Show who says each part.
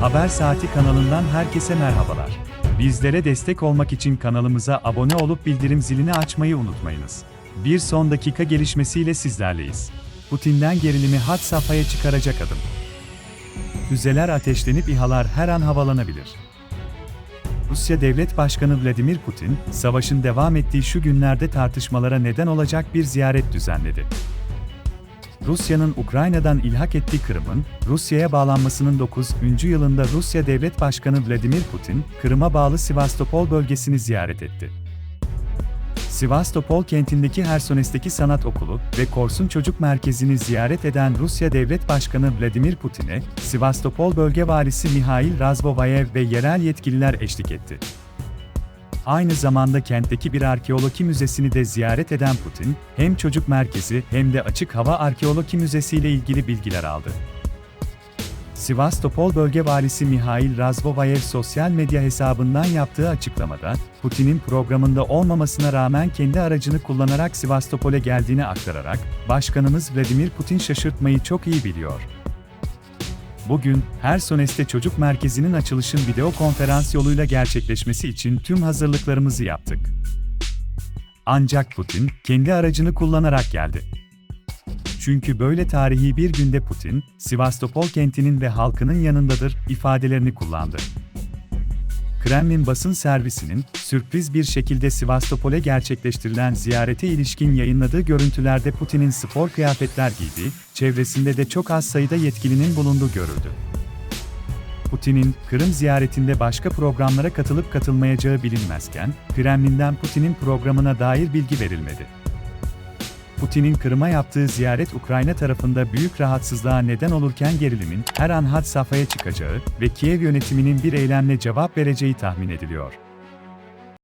Speaker 1: Haber Saati kanalından herkese merhabalar. Bizlere destek olmak için kanalımıza abone olup bildirim zilini açmayı unutmayınız. Bir son dakika gelişmesiyle sizlerleyiz. Putin'den gerilimi had safhaya çıkaracak adım. Füzeler ateşlenip İHA'lar her an havalanabilir. Rusya Devlet Başkanı Vladimir Putin, savaşın devam ettiği şu günlerde tartışmalara neden olacak bir ziyaret düzenledi. Rusya'nın Ukrayna'dan ilhak ettiği Kırım'ın, Rusya'ya bağlanmasının 9. yılında Rusya Devlet Başkanı Vladimir Putin, Kırım'a bağlı Sivastopol bölgesini ziyaret etti. Sivastopol kentindeki Hersonest'teki sanat okulu ve Korsun Çocuk Merkezi'ni ziyaret eden Rusya Devlet Başkanı Vladimir Putin'e, Sivastopol Bölge Valisi Mihail Razvovayev ve yerel yetkililer eşlik etti. Aynı zamanda kentteki bir arkeoloji müzesini de ziyaret eden Putin, hem çocuk merkezi hem de açık hava arkeoloji müzesi ile ilgili bilgiler aldı. Sivastopol Bölge Valisi Mihail Razvovayev sosyal medya hesabından yaptığı açıklamada, Putin'in programında olmamasına rağmen kendi aracını kullanarak Sivastopol'e geldiğini aktararak, Başkanımız Vladimir Putin şaşırtmayı çok iyi biliyor. Bugün, Hersonest'te çocuk merkezinin açılışın video konferans yoluyla gerçekleşmesi için tüm hazırlıklarımızı yaptık. Ancak Putin, kendi aracını kullanarak geldi. Çünkü böyle tarihi bir günde Putin, Sivastopol kentinin ve halkının yanındadır ifadelerini kullandı. Kremlin basın servisinin sürpriz bir şekilde Sivastopol'e gerçekleştirilen ziyarete ilişkin yayınladığı görüntülerde Putin'in spor kıyafetler giydiği, çevresinde de çok az sayıda yetkilinin bulunduğu görüldü. Putin'in Kırım ziyaretinde başka programlara katılıp katılmayacağı bilinmezken, Kremlin'den Putin'in programına dair bilgi verilmedi. Putin'in Kırım'a yaptığı ziyaret Ukrayna tarafında büyük rahatsızlığa neden olurken gerilimin her an had safhaya çıkacağı ve Kiev yönetiminin bir eylemle cevap vereceği tahmin ediliyor.